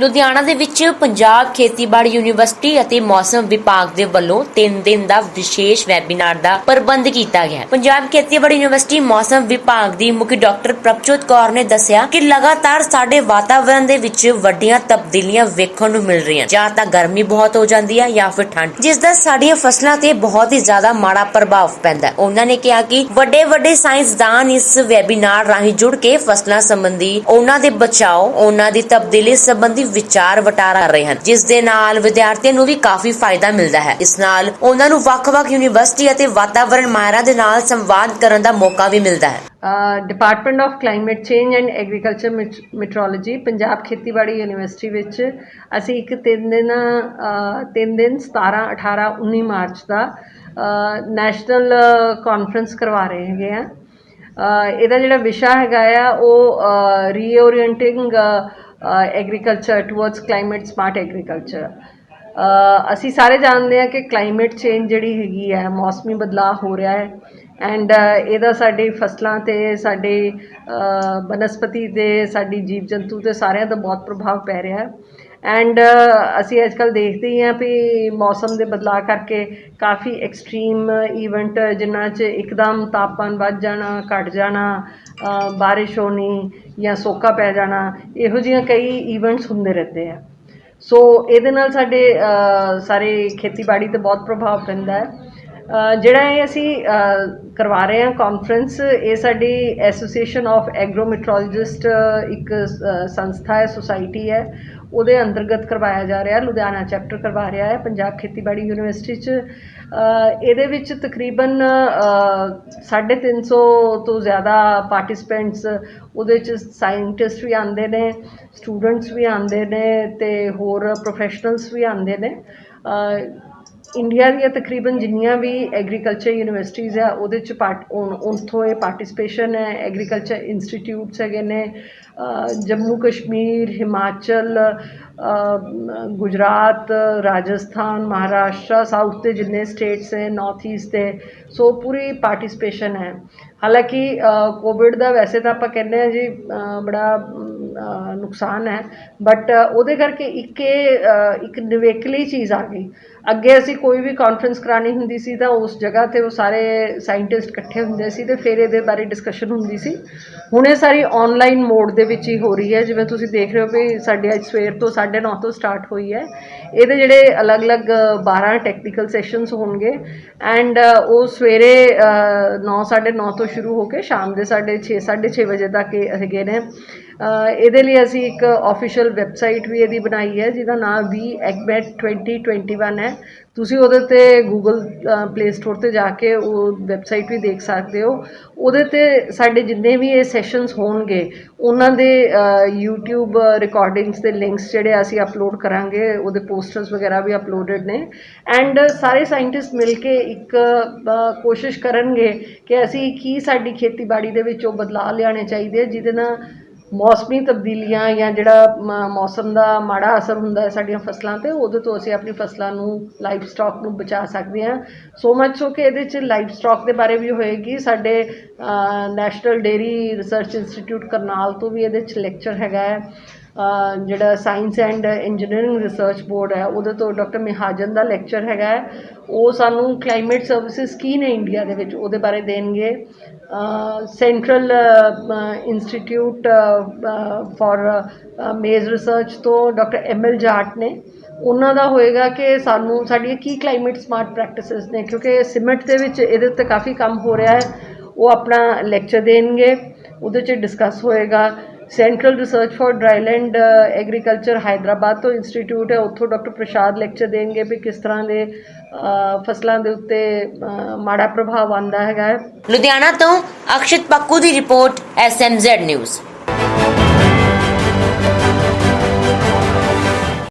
ਲੁਧਿਆਣਾ ਦੇ ਵਿੱਚ ਪੰਜਾਬ ਖੇਤੀਬਾੜੀ ਯੂਨੀਵਰਸਿਟੀ ਅਤੇ ਮੌਸਮ ਵਿਭਾਗ ਦੇ ਵੱਲੋਂ 3 ਦਿਨ ਦਾ ਵਿਸ਼ੇਸ਼ ਵੈਬੀਨਾਰ ਦਾ ਪ੍ਰਬੰਧ ਕੀਤਾ ਗਿਆ ਪੰਜਾਬ ਖੇਤੀਬਾੜੀ ਯੂਨੀਵਰਸਿਟੀ ਮੌਸਮ ਵਿਭਾਗ ਦੀ ਮੁਖੀ ਡਾਕਟਰ ਪ੍ਰਭਜੋਤ ਕੌਰ ਨੇ ਦੱਸਿਆ ਕਿ ਲਗਾਤਾਰ ਸਾਡੇ ਵਾਤਾਵਰਣ ਦੇ ਵਿੱਚ ਵੱਡੀਆਂ ਤਬਦੀਲੀਆਂ ਵੇਖਣ ਨੂੰ ਮਿਲ ਰਹੀਆਂ। ਜਾਂ ਤਾਂ ਗਰਮੀ ਬਹੁਤ ਹੋ ਜਾਂਦੀ ਹੈ ਜਾਂ ਫਿਰ ਠੰਡ, ਜਿਸ ਦਾ ਸਾਡੀਆਂ ਫਸਲਾਂ ਤੇ ਬਹੁਤ ਹੀ ਜ਼ਿਆਦਾ ਮਾੜਾ ਪ੍ਰਭਾਵ ਪੈਂਦਾ ਹੈ। ਉਹਨਾਂ ਨੇ ਕਿਹਾ ਕਿ ਵੱਡੇ ਵੱਡੇ ਸਾਇੰਸਦਾਨ ਇਸ ਵੈਬੀਨਾਰ ਰਾਹੀਂ ਜੁੜ ਕੇ ਫਸਲਾਂ ਸੰਬੰਧੀ ਉਹਨਾਂ ਦੇ ਬਚਾਓ, ਉਹਨਾਂ ਦੀ ਤਬਦੀਲੀ ਸੰਬੰਧੀ ਵਿਚਾਰ ਵਟਾਰਾ ਕਰ ਰਹੇ ਹਨ। ਜਿਸ ਦੇ ਨਾਲ ਵਿਦਿਆਰਥੀਆਂ ਨੂੰ ਵੀ ਕਾਫੀ ਫਾਇਦਾ ਮਿਲਦਾ ਹੈ। ਇਸ ਨਾਲ ਉਹਨਾਂ ਨੂੰ ਵੱਖ-ਵੱਖ ਯੂਨੀਵਰਸਿਟੀ ਅਤੇ ਵਾਤਾਵਰਣ ਮਾਹਿਰਾਂ ਦੇ ਨਾਲ ਸੰਵਾਦ ਕਰਨ ਦਾ ਮੌਕਾ ਵੀ ਮਿਲਦਾ ਹੈ। Department of climate change and agriculture meteorology Punjab ਖੇਤੀਬਾੜੀ ਯੂਨੀਵਰਸਿਟੀ ਵਿੱਚ ਅਸੀਂ ਇੱਕ ਤਿੰਨ ਦਿਨ ਤਿੰਨ ਦਿਨ 17 18 19 ਮਾਰਚ ਦਾ ਨੈਸ਼ਨਲ ਕਾਨਫਰੰਸ ਕਰਵਾ ਰਹੇ ਹੈਗੇ ਆ। ਇਹਦਾ ਜਿਹੜਾ ਵਿਸ਼ਾ ਹੈਗਾ ਆ, ਉਹ reorienting agriculture towards climate smart agriculture ਅਸੀਂ ਸਾਰੇ ਜਾਣਦੇ ਹਾਂ ਕਿ ਕਲਾਈਮੇਟ ਚੇਂਜ ਜਿਹੜੀ ਹੈਗੀ ਹੈ, ਮੌਸਮੀ ਬਦਲਾਅ ਹੋ ਰਿਹਾ ਹੈ ਐਂਡ ਇਹਦਾ ਸਾਡੀ ਫਸਲਾਂ ਤੇ ਸਾਡੇ ਬਨਸਪਤੀ ਤੇ ਸਾਡੀ ਜੀਵ ਜੰਤੂ ਤੇ ਸਾਰਿਆਂ ਦਾ ਬਹੁਤ ਪ੍ਰਭਾਵ ਪੈ ਰਿਹਾ ਹੈ ਐਂਡ ਅਸੀਂ ਅੱਜ ਕੱਲ੍ਹ ਦੇਖਦੇ ਹੀ ਹਾਂ ਵੀ ਮੌਸਮ ਦੇ ਬਦਲਾਅ ਕਰਕੇ ਕਾਫੀ ਐਕਸਟ੍ਰੀਮ ਇਵੈਂਟ ਜਿਨ੍ਹਾਂ 'ਚ ਇੱਕਦਮ ਤਾਪਮਾਨ ਵੱਧ ਜਾਣਾ, ਘਟ ਜਾਣਾ ਬਾਰਿਸ਼ ਹੋਣੀ ਜਾਂ ਸੋਕਾ ਪੈ ਜਾਣਾ, ਇਹੋ ਜਿਹੀਆਂ ਕਈ ਈਵੈਂਟਸ ਹੁੰਦੇ ਰਹਿੰਦੇ ਆ। ਸੋ ਇਹਦੇ ਨਾਲ ਸਾਡੇ ਸਾਰੇ ਖੇਤੀਬਾੜੀ ਤੇ ਬਹੁਤ ਪ੍ਰਭਾਵ ਪੈਂਦਾ ਹੈ। ਜਿਹੜਾ ਇਹ ਅਸੀਂ ਕਰਵਾ ਰਹੇ ਹਾਂ ਕਾਨਫਰੰਸ ਇਹ ਸਾਡੀ ਐਸੋਸੀਏਸ਼ਨ ਆਫ ਐਗਰੋਮੈਟਰੋਲੋਜਿਸਟ ਇੱਕ ਸੰਸਥਾ ਹੈ ਸੁਸਾਇਟੀ ਹੈ। ਉਹਦੇ ਅੰਤਰਗਤ ਕਰਵਾਇਆ ਜਾ ਰਿਹਾ ਲੁਧਿਆਣਾ ਚੈਪਟਰ ਕਰਵਾ ਰਿਹਾ ਹੈ ਪੰਜਾਬ ਖੇਤੀਬਾੜੀ ਯੂਨੀਵਰਸਿਟੀ 'ਚ। ਇਹਦੇ ਵਿੱਚ ਤਕਰੀਬਨ ਅ, 350 ਤੋਂ ਜ਼ਿਆਦਾ ਪਾਰਟਿਸਪੈਂਟਸ ਉਹਦੇ 'ਚ ਸਾਇੰਟਿਸਟ ਵੀ ਆਉਂਦੇ ਨੇ ਸਟੂਡੈਂਟਸ ਵੀ ਆਉਂਦੇ ਨੇ ਤੇ ਹੋਰ ਪ੍ਰੋਫੈਸ਼ਨਲਸ ਵੀ ਆਉਂਦੇ ਨੇ। ਇੰਡੀਆ ਦੀਆਂ ਤਕਰੀਬਨ ਜਿੰਨੀਆਂ ਵੀ ਐਗਰੀਕਲਚਰ ਯੂਨੀਵਰਸਿਟੀਜ਼ ਆ, ਉਹਦੇ ਚ ਪਾਰਟ ਉੱਥੋਂ ਇਹ ਪਾਰਟਿਸਿਪੇਸ਼ਨ ਹੈ ਐਗਰੀਕਲਚਰ ਇੰਸਟੀਟਿਊਟਸ ਹੈਗੇ ਨੇ ਜੰਮੂ ਕਸ਼ਮੀਰ, ਹਿਮਾਚਲ ਗੁਜਰਾਤ, ਰਾਜਸਥਾਨ, ਮਹਾਰਾਸ਼ਟਰ ਸਾਊਥ ਦੇ ਜਿੰਨੇ ਸਟੇਟਸ ਹੈ ਨਾਰਥ ਈਸਟ ਦੇ ਸੋ ਪੂਰੀ ਪਾਰਟਿਸਿਪੇਸ਼ਨ ਹੈ। ਹਾਲਾਂਕਿ ਕੋਵਿਡ ਦਾ ਵੈਸੇ ਤਾਂ ਆਪਾਂ ਕਹਿੰਦੇ ਆ ਜੀ ਬੜਾ ਨੁਕਸਾਨ ਹੈ। ਬਟ ਉਹਦੇ ਕਰਕੇ ਇੱਕ ਇਹ, ਇੱਕ ਨਿਵੇਕਲੀ ਚੀਜ਼ ਆ ਗਈ। ਅੱਗੇ ਅਸੀਂ ਕੋਈ ਵੀ ਕਾਨਫਰੰਸ ਕਰਾਣੀ ਹੁੰਦੀ ਸੀ ਤਾਂ ਉਸ ਜਗ੍ਹਾ ਤੇ ਉਹ ਸਾਰੇ ਸਾਇੰਟਿਸਟ ਇਕੱਠੇ ਹੁੰਦੇ ਸੀ ਤੇ ਫਿਰ ਇਹਦੇ ਬਾਰੇ ਡਿਸਕਸ਼ਨ ਹੁੰਦੀ ਸੀ। ਹੁਣ ਇਹ ਸਾਰੀ ਆਨਲਾਈਨ ਮੋਡ ਦੇ ਵਿੱਚ ਹੀ ਹੋ ਰਹੀ ਹੈ। ਜਿਵੇਂ ਤੁਸੀਂ ਦੇਖ ਰਹੇ ਹੋ ਵੀ ਸਾਡੇ ਅੱਜ ਸਵੇਰ ਤੋਂ 9:30 ਤੋਂ ਸਟਾਰਟ ਹੋਈ ਹੈ। ਇਹਦੇ ਜਿਹੜੇ ਅਲੱਗ-ਅਲੱਗ 12 ਟੈਕਨੀਕਲ ਸੈਸ਼ਨਸ ਹੋਣਗੇ ਐਂਡ ਉਹ ਸਵੇਰੇ 9:30 ਤੋਂ ਸ਼ੁਰੂ ਹੋ ਕੇ ਸ਼ਾਮ ਦੇ 6:30 6:30 ਵਜੇ ਤੱਕ ਇਹ ਹੈਗੇ ਨੇ। ਇਹਦੇ ਲਈ ਅਸੀਂ ਇੱਕ ਆਫੀਸ਼ੀਅਲ ਵੈਬਸਾਈਟ ਵੀ ਇਹਦੀ ਬਣਾਈ ਹੈ, ਜਿਹਦਾ ਨਾਮ ਵੀ ਐਗਮੈਟ 2021 ਹੈ। ਤੁਸੀਂ ਉਹਦੇ ਤੇ ਗੂਗਲ ਪਲੇ ਸਟੋਰ ਤੇ ਜਾ ਕੇ ਉਹ ਵੈਬਸਾਈਟ ਵੀ ਦੇਖ ਸਕਦੇ ਹੋ। ਉਹਦੇ ਤੇ ਸਾਡੇ ਜਿੰਨੇ ਵੀ ਇਹ ਸੈਸ਼ਨਸ ਹੋਣਗੇ, ਉਹਨਾਂ ਦੇ YouTube ਰਿਕਾਰਡਿੰਗਸ ਦੇ ਲਿੰਕਸ ਜਿਹੜੇ ਅਸੀਂ ਅਪਲੋਡ ਕਰਾਂਗੇ, ਉਹਦੇ ਪੋਸਟਰਸ ਵਗੈਰਾ ਵੀ ਅਪਲੋਡਡ ਨੇ। ਐਂਡ ਸਾਰੇ ਸਾਇੰਟਿਸਟ ਮਿਲ ਕੇ ਇੱਕ ਕੋਸ਼ਿਸ਼ ਕਰਨਗੇ ਕਿ ਅਸੀਂ ਕੀ ਸਾਡੀ ਖੇਤੀਬਾੜੀ ਦੇ ਵਿੱਚ ਉਹ ਬਦਲਾਅ ਲਿਆਉਣੇ ਚਾਹੀਦੇ ਜਿਹਦੇ ਨਾਲ ਮੌਸਮੀ ਤਬਦੀਲੀਆਂ ਜਾਂ ਜਿਹੜਾ ਮ- ਮੌਸਮ ਦਾ ਮਾੜਾ ਅਸਰ ਹੁੰਦਾ ਹੈ ਸਾਡੀਆਂ ਫਸਲਾਂ ਤੇ, ਉਹਦੇ ਤੋਂ ਅਸੀਂ ਆਪਣੀ ਫਸਲਾਂ ਨੂੰ ਲਾਈਵ ਸਟਾਕ ਨੂੰ ਬਚਾ ਸਕਦੇ ਹਾਂ। ਸੋ ਮੱਚ ਸੋ ਕਿ ਇਹਦੇ 'ਚ ਲਾਈਵ ਸਟਾਕ ਦੇ ਬਾਰੇ ਵੀ ਹੋਏਗੀ। ਸਾਡੇ national dairy research institute Karnal ਤੋਂ ਵੀ ਇਹਦੇ 'ਚ ਲੈਕਚਰ ਹੈਗਾ ਹੈ। ਜਿਹੜਾ science and engineering research board ਹੈ, ਉਹਦੇ ਤੋਂ ਡਾਕਟਰ ਮਿਹਾਜਨ ਦਾ ਲੈਕਚਰ ਹੈਗਾ ਹੈ। ਉਹ ਸਾਨੂੰ ਕਲਾਈਮੇਟ ਸਰਵਿਸਿਜ਼ ਕੀ ਨੇ ਇੰਡੀਆ ਦੇ ਵਿੱਚ, ਉਹਦੇ ਬਾਰੇ ਦੇਣਗੇ। Central institute for maize research ਤੋਂ ਡਾਕਟਰ ਐਮ ਐਲ ਜਾਟ ਨੇ। ਉਹਨਾਂ ਦਾ ਹੋਏਗਾ ਕਿ ਸਾਨੂੰ, ਸਾਡੀਆਂ ਕੀ ਕਲਾਈਮੇਟ ਸਮਾਰਟ ਪ੍ਰੈਕਟਿਸਿਸ ਨੇ, ਕਿਉਂਕਿ ਸਿਮਟ ਦੇ ਵਿੱਚ ਇਹਦੇ ਉੱਤੇ ਕਾਫੀ ਕੰਮ ਹੋ ਰਿਹਾ ਹੈ। ਉਹ ਆਪਣਾ ਲੈਕਚਰ ਦੇਣਗੇ, ਉਹਦੇ 'ਚ ਡਿਸਕਸ ਹੋਏਗਾ। Central research for dryland agriculture Hyderabad ਤੋਂ ਇੰਸਟੀਚਿਊਟ ਹੈ। ਉੱਥੋਂ ਡਾਕਟਰ ਪ੍ਰਸ਼ਾਦ ਲੈਕਚਰ ਦੇਣਗੇ ਵੀ ਕਿਸ ਤਰ੍ਹਾਂ ਦੇ ਫਸਲਾਂ ਦੇ ਉੱਤੇ ਮਾੜਾ ਪ੍ਰਭਾਵ ਆਉਂਦਾ ਹੈਗਾ ਹੈ। ਲੁਧਿਆਣਾ ਤੋਂ ਅਕਸ਼ਿਤ ਪੱਕੂ ਦੀ ਰਿਪੋਰਟ ਐਸਐਮਜ਼ੈਡ ਨਿਊਜ਼